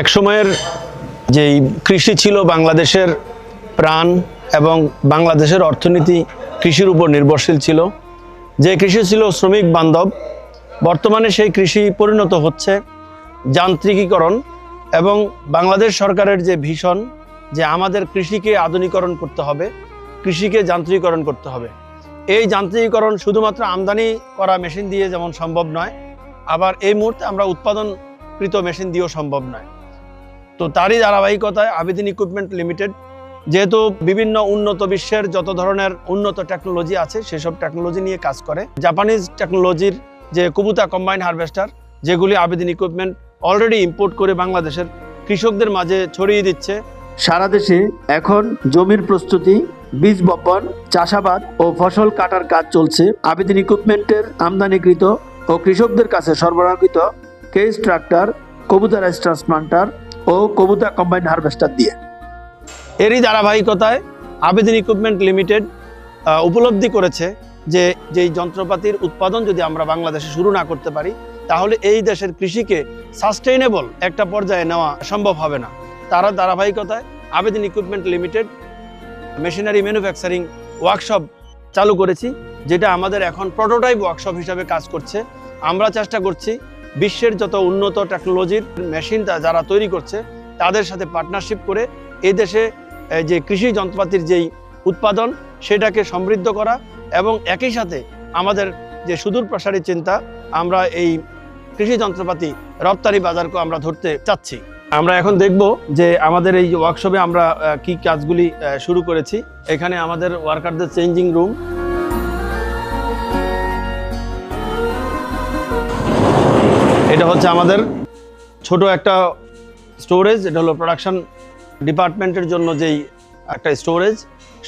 এক সময়ের যেই কৃষি ছিল বাংলাদেশের প্রাণ এবং বাংলাদেশের অর্থনীতি কৃষির উপর নির্ভরশীল ছিল, যে কৃষি ছিল শ্রমিক বান্ধব, বর্তমানে সেই কৃষি পরিণত হচ্ছে যান্ত্রিকীকরণ এবং বাংলাদেশ সরকারের যে ভীষণ যে আমাদের কৃষিকে আধুনিকরণ করতে হবে, কৃষিকে যান্ত্রিকরণ করতে হবে। এই যান্ত্রিকীকরণ শুধুমাত্র আমদানি করা মেশিন দিয়ে যেমন সম্ভব নয়, আবার এই মুহূর্তে আমরা উৎপাদনকৃত মেশিন দিয়েও সম্ভব নয়। তো তারই ধারাবাহিকতায় আবেদিন ইকুইপমেন্ট লিমিটেড যেহেতু বিভিন্ন উন্নত বিশ্বের যত ধরনের উন্নত টেকনোলজি আছে, সেসব টেকনোলজি নিয়ে কাজ করে। জাপানিজ টেকনোলজির যে কুবুতা কম্বাইন হারভেস্টার যেগুলি আবেদিন ইকুইপমেন্ট অলরেডি ইম্পোর্ট করে বাংলাদেশের কৃষকদের মাঝে ছড়িয়ে দিচ্ছে। সারা দেশে এখন জমির প্রস্তুতি, বীজ বপন, চাষাবাদ ও ফসল কাটার কাজ চলছে। আবেদিন ইকুইপমেন্টের আমদানিকৃত ও কৃষকদের কাছে সরবরাহকৃত Case tractor Kubota rice transplanter ও কবুতা কম্বাইন হারভেস্টার দিয়ে। এরই ধারাবাহিকতায় আবেদিন ইকুইপমেন্ট লিমিটেড উপলব্ধি করেছে যে যেই যন্ত্রপাতির উৎপাদন যদি আমরা বাংলাদেশে শুরু না করতে পারি, তাহলে এই দেশের কৃষিকে সাস্টেইনেবল একটা পর্যায়ে নেওয়া সম্ভব হবে না। তারা ধারাবাহিকতায় Abedin equipment limited machinery manufacturing workshop চালু করেছি, যেটা আমাদের এখন প্রোটোটাইপ ওয়ার্কশপ হিসাবে কাজ করছে। আমরা চেষ্টা করছি বিশ্বের যত উন্নত টেকনোলজির মেশিন যারা তৈরি করছে, তাদের সাথে পার্টনারশিপ করে এই দেশে যে কৃষি যন্ত্রপাতির যেই উৎপাদন, সেটাকে সমৃদ্ধ করা এবং একই সাথে আমাদের যে সুদূর প্রসারী চিন্তা, আমরা এই কৃষি যন্ত্রপাতি রপ্তানি বাজারকে আমরা ধরতে চাচ্ছি। আমরা এখন দেখব যে আমাদের এই ওয়ার্কশপে আমরা কি কাজগুলি শুরু করেছি। এখানে আমাদের ওয়ার্কারদের চেঞ্জিং রুম এটা হচ্ছে আমাদের ছোট একটা স্টোরেজ এটা হলো প্রোডাকশন ডিপার্টমেন্টের জন্য যেই একটা স্টোরেজ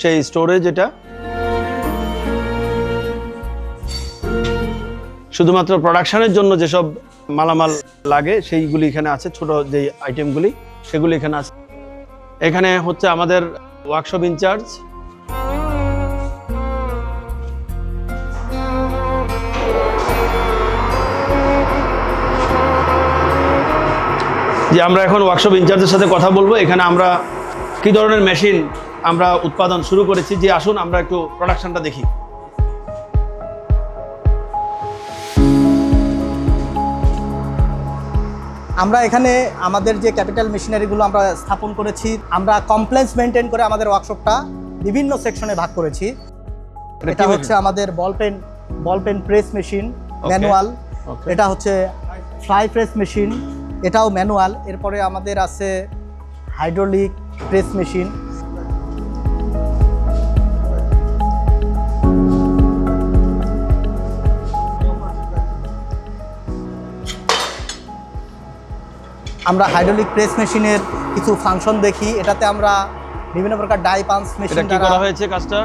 সেই স্টোরেজ এটা শুধুমাত্র প্রোডাকশনের জন্য যেসব মালামাল লাগে, সেইগুলি এখানে আছে, ছোট যেই আইটেমগুলি সেগুলি এখানে আছে। এখানে হচ্ছে আমাদের ওয়ার্কশপ ইনচার্জ যে আমরা এখন ওয়ার্কশপ ইনচার্জের সাথে কথা বলব। এখানে আমরা কি ধরনের মেশিন আমরা উৎপাদন শুরু করেছি যে আসুন আমরা একটু প্রোডাকশনটা দেখি। আমরা এখানে আমাদের যে ক্যাপিটাল মেশিনারিগুলো আমরা স্থাপন করেছি আমরা কমপ্লেন্স মেনটেন করে আমাদের ওয়ার্কশপটা বিভিন্ন সেকশনে ভাগ করেছি। এটা হচ্ছে আমাদের ball pen ball pen press machine manual এটা হচ্ছে ফ্লাই প্রেস মেশিন এটাও ম্যানুয়াল। এরপরে আমাদের আছে হাইড্রোলিক প্রেস মেশিন। আমরা হাইড্রোলিক প্রেস মেশিনের কিছু ফাংশন দেখি। এটাতে আমরা বিভিন্ন প্রকার ডাই এটা মেশিন কি করা হয়েছে কাজটা?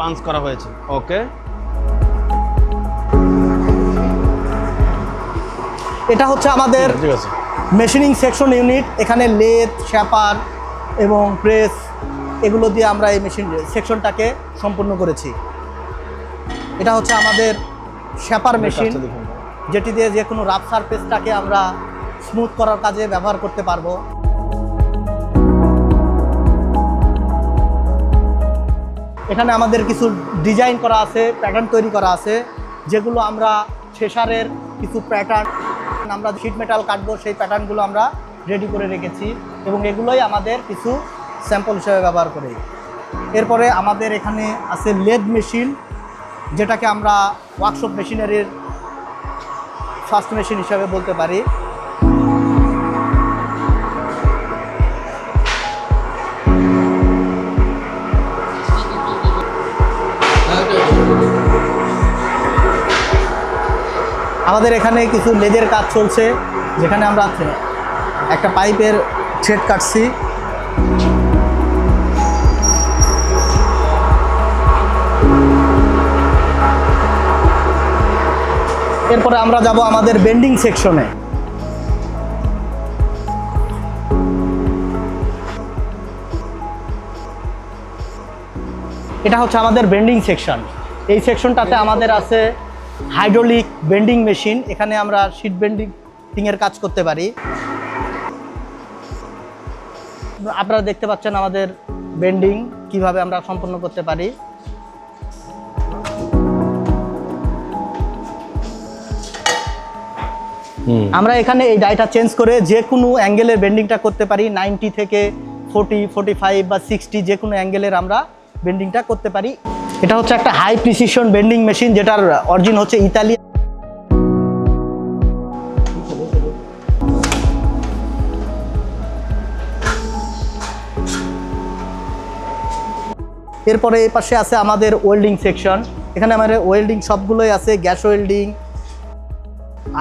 পাঞ্চ করা হয়েছে। ওকে। এটা হচ্ছে আমাদের মেশিনিং সেকশন ইউনিট এখানে লেথ শ্যাপার এবং প্রেস এগুলো দিয়ে আমরা এই মেশিন সেকশনটাকে সম্পূর্ণ করেছি। এটা হচ্ছে আমাদের শ্যাপার মেশিন যেটি দিয়ে যে কোনো রাফ সারফেসটাকে আমরা স্মুথ করার কাজে ব্যবহার করতে পারব। এখানে আমাদের কিছু ডিজাইন করা আছে প্যাটার্ন তৈরি করা আছে যেগুলো আমরা শেষারের কিছু প্যাটার্ন আমরা শিট মেটাল কাটবো, সেই প্যাটার্নগুলো আমরা রেডি করে রেখেছি এবং এগুলোই আমাদের কিছু স্যাম্পল হিসেবে ব্যবহার করি। এরপরে আমাদের এখানে আছে লেদ মেশিন যেটাকে আমরা ওয়ার্কশপ মেশিনারির ফার্স্ট মেশিন হিসাবে বলতে পারি। আমাদের এখানে কিছু লেদের কাজ চলছে, যেখানে আমরা একটা পাইপের থ্রেড কাটছি। এরপরে আমরা যাব আমাদের বেন্ডিং সেকশনে। এটা হচ্ছে আমাদের বেন্ডিং সেকশন। এই সেকশনটাতে আমাদের আছে হাইড্রোলিক বেন্ডিং মেশিন এখানে আমরা শিট বেন্ডিং এর কাজ করতে পারি। আপনারা দেখতে পাচ্ছেন আমাদের বেন্ডিং কীভাবে আমরা সম্পন্ন করতে পারি। আমরা এখানে এই ডাইটা চেঞ্জ করে যে কোনো অ্যাঙ্গেলের বেন্ডিংটা করতে পারি নাইনটি থেকে ফোর্টি ফোর্টি ফাইভ বা সিক্সটি যে কোনো অ্যাঙ্গেলের আমরা বেন্ডিংটা করতে পারি। এটা হচ্ছে একটা হাই প্রিসিশন বেন্ডিং মেশিন যেটার অরিজিন হচ্ছে ইতালি। এরপরে এই পাশে আছে আমাদের ওয়েল্ডিং সেকশন এখানে আমাদের ওয়েল্ডিং সবগুলোই আছে gas welding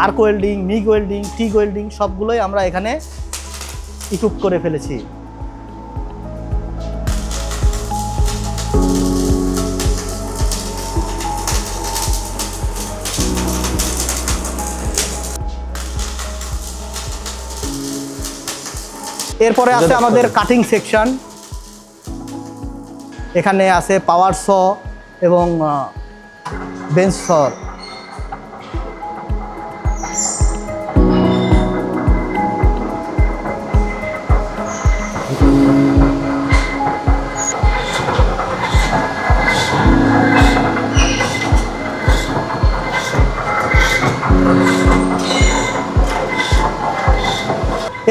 arc welding MIG welding TIG welding সবগুলোই আমরা এখানে ইকুইপ করে ফেলেছি। এরপরে আছে আমাদের কাটিং সেকশন এখানে আছে পাওয়ার স এবং বেঞ্চ সর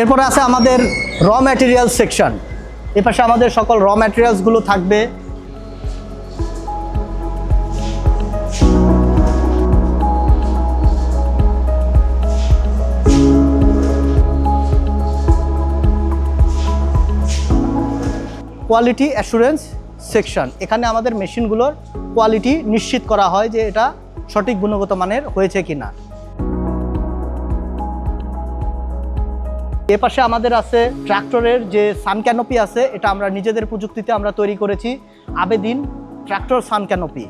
এরপরে আছে আমাদের র ম্যাটেরিয়াল সেকশন এপাশে আমাদের সকল র ম্যাটেরিয়ালসগুলো থাকবে। কোয়ালিটি অ্যাসুরেন্স সেকশন এখানে আমাদের মেশিনগুলোর কোয়ালিটি নিশ্চিত করা হয় যে এটা সঠিক গুণগত মানের হয়েছে কিনা। এ পাশে আমাদের আছে ট্রাক্টরের যে সান ক্যানোপি আছে, এটা আমরা নিজেদের প্রযুক্তিতে আমরা তৈরি করেছি। Abedin tractor sun canopy.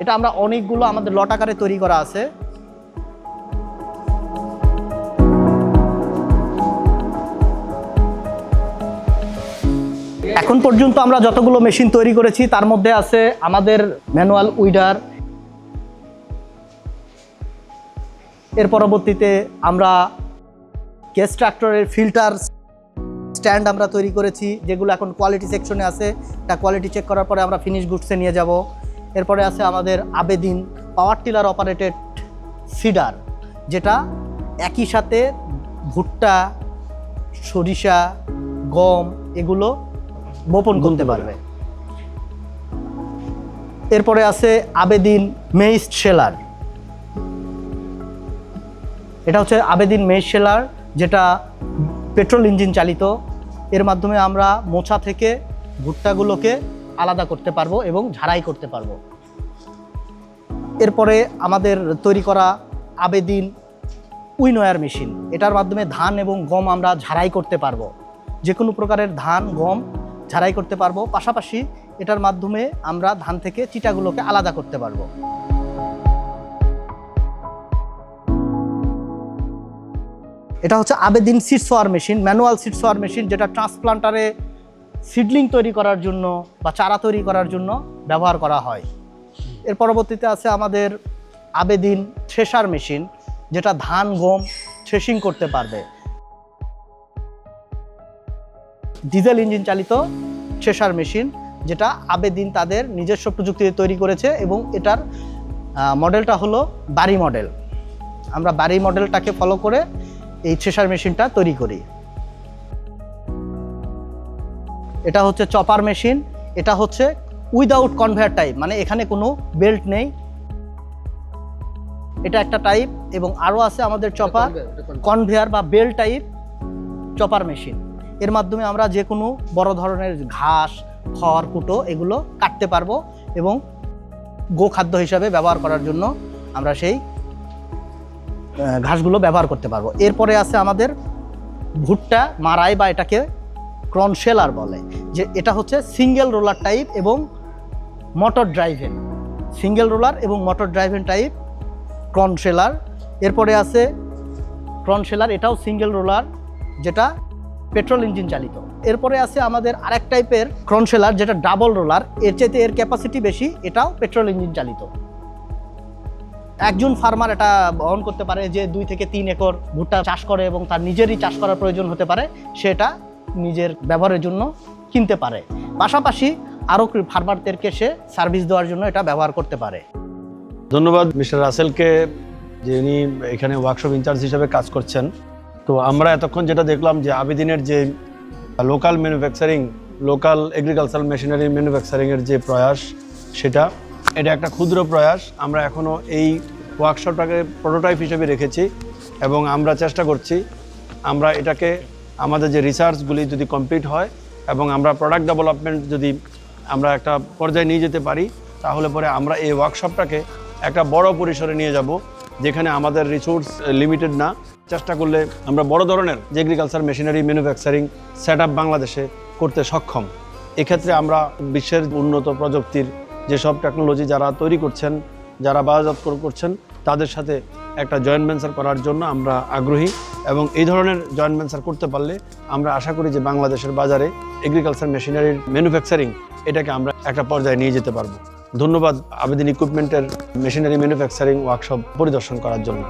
এটা আমরা অনেকগুলো আমাদের লট আকারে তৈরি করা আছে। এখন পর্যন্ত আমরা যতগুলো মেশিন তৈরি করেছি, তার মধ্যে আছে আমাদের ম্যানুয়াল উইডার। এর পরবর্তীতে আমরা কেস ট্রাক্টরের ফিল্টার স্ট্যান্ড আমরা তৈরি করেছি যেগুলো এখন কোয়ালিটি সেকশনে আছে। এটা কোয়ালিটি চেক করার পরে আমরা ফিনিশ গুডসে নিয়ে যাব। এরপরে আছে আমাদের Abedin power tiller operated seeder যেটা একই সাথে ভুট্টা সরিষা গম এগুলো বপন করতে পারবে। এরপরে আছে আবেদিন মেইস্ট শেলার এটা হচ্ছে আবেদিন মেশ সেলার যেটা পেট্রোল ইঞ্জিন চালিত, এর মাধ্যমে আমরা মোছা থেকে ভুট্টাগুলোকে আলাদা করতে পারব এবং ঝাড়াই করতে পারব। এরপরে আমাদের তৈরি করা আবেদিন উইনয়ার মেশিন, এটার মাধ্যমে ধান এবং গম আমরা ঝাড়াই করতে পারব। যে কোনো প্রকারের ধান, গম ঝাড়াই করতে পারব, পাশাপাশি এটার মাধ্যমে আমরা ধান থেকে চিটাগুলোকে আলাদা করতে পারব। এটা হচ্ছে Abedin seed sower machine, manual seed sower machine যেটা ট্রান্সপ্লান্টারে সিডলিং তৈরি করার জন্য বা চারা তৈরি করার জন্য ব্যবহার করা হয়। এর পরবর্তীতে আছে আমাদের আবেদিন থ্রেশার মেশিন, যেটা ধান, গম থ্রেশিং করতে পারবে। ডিজেল ইঞ্জিন চালিত থ্রেশার মেশিন, যেটা আবেদিন তাদের নিজস্ব প্রযুক্তিতে তৈরি করেছে এবং এটার মডেলটা হলো বাড়ি মডেল। আমরা বাড়ি মডেলটাকে ফলো করে এই থ্রেশার মেশিনটা তৈরি করি। এটা হচ্ছে চপার মেশিন এটা হচ্ছে উইদাউট কনভেয়ার টাইপ মানে এখানে কোনো বেল্ট নেই। এটা একটা টাইপ এবং আরও আছে আমাদের চপার কনভেয়ার বা বেল্ট টাইপ চপার মেশিন। এর মাধ্যমে আমরা যে কোনো বড় ধরনের ঘাস খড় কুটো এগুলো কাটতে পারব এবং গোখাদ্য হিসাবে ব্যবহার করার জন্য আমরা সেই ঘাসগুলো ব্যবহার করতে পারব। এরপরে আছে আমাদের ভুট্টা, মারাই বা এটাকে ক্রনশেলার বলে, যে এটা হচ্ছে সিঙ্গেল রোলার টাইপ এবং মোটর ড্রাইভেন। সিঙ্গেল রোলার এবং motor driven type corn sheller. এরপরে আছে ক্রনশেলার, এটাও সিঙ্গেল রোলার, যেটা পেট্রোল ইঞ্জিন চালিত। এরপরে আছে আমাদের আরেক টাইপের ক্রনশেলার, যেটা ডাবল রোলার। এর চাইতে এর ক্যাপাসিটি বেশি, এটাও পেট্রোল ইঞ্জিন চালিত। একজন ফার্মার এটা বহন করতে পারে যে দুই থেকে তিন একর ভুট্টা চাষ করে এবং তার নিজেরই চাষ করার প্রয়োজন হতে পারে, সেটা নিজের ব্যবহারের জন্য কিনতে পারে। পাশাপাশি আরও ফার্মারদেরকে সে সার্ভিস দেওয়ার জন্য এটা ব্যবহার করতে পারে। ধন্যবাদ মিস্টার রাসেলকে, যে উনি এখানে ওয়ার্কশপ ইনচার্জ হিসেবে কাজ করছেন। তো আমরা এতক্ষণ যেটা দেখলাম যে আবেদিনের যে local manufacturing local agricultural machinery ম্যানুফ্যাকচারিংয়ের যে প্রয়াস, সেটা এটা একটা ক্ষুদ্র প্রয়াস। আমরা এখনও এই ওয়ার্কশপটাকে প্রোটোটাইপ হিসেবে রেখেছি এবং আমরা চেষ্টা করছি আমরা এটাকে আমাদের যে রিসার্চগুলি যদি কমপ্লিট হয় এবং আমরা প্রোডাক্ট ডেভেলপমেন্ট যদি আমরা একটা পর্যায়ে নিয়ে যেতে পারি, তাহলে পরে আমরা এই ওয়ার্কশপটাকে একটা বড় পরিসরে নিয়ে যাব যেখানে আমাদের রিসোর্স লিমিটেড না। চেষ্টা করলে আমরা বড় ধরনের যে এগ্রিকালচার মেশিনারি ম্যানুফ্যাকচারিং সেট বাংলাদেশে করতে সক্ষম। এক্ষেত্রে আমরা বিশ্বের উন্নত প্রযুক্তির যেসব টেকনোলজি যারা তৈরি করছেন, যারা বাজাত করছেন, তাদের সাথে একটা জয়েন্ট ভেঞ্চার করার জন্য আমরা আগ্রহী এবং এই ধরনের জয়েন্ট ভেঞ্চার করতে পারলে আমরা আশা করি যে বাংলাদেশের বাজারে এগ্রিকালচার মেশিনারির ম্যানুফ্যাকচারিং এটাকে আমরা একটা পর্যায়ে নিয়ে যেতে পারব। ধন্যবাদ আবেদিন ইকুইপমেন্টের মেশিনারি ম্যানুফ্যাকচারিং ওয়ার্কশপ পরিদর্শন করার জন্য।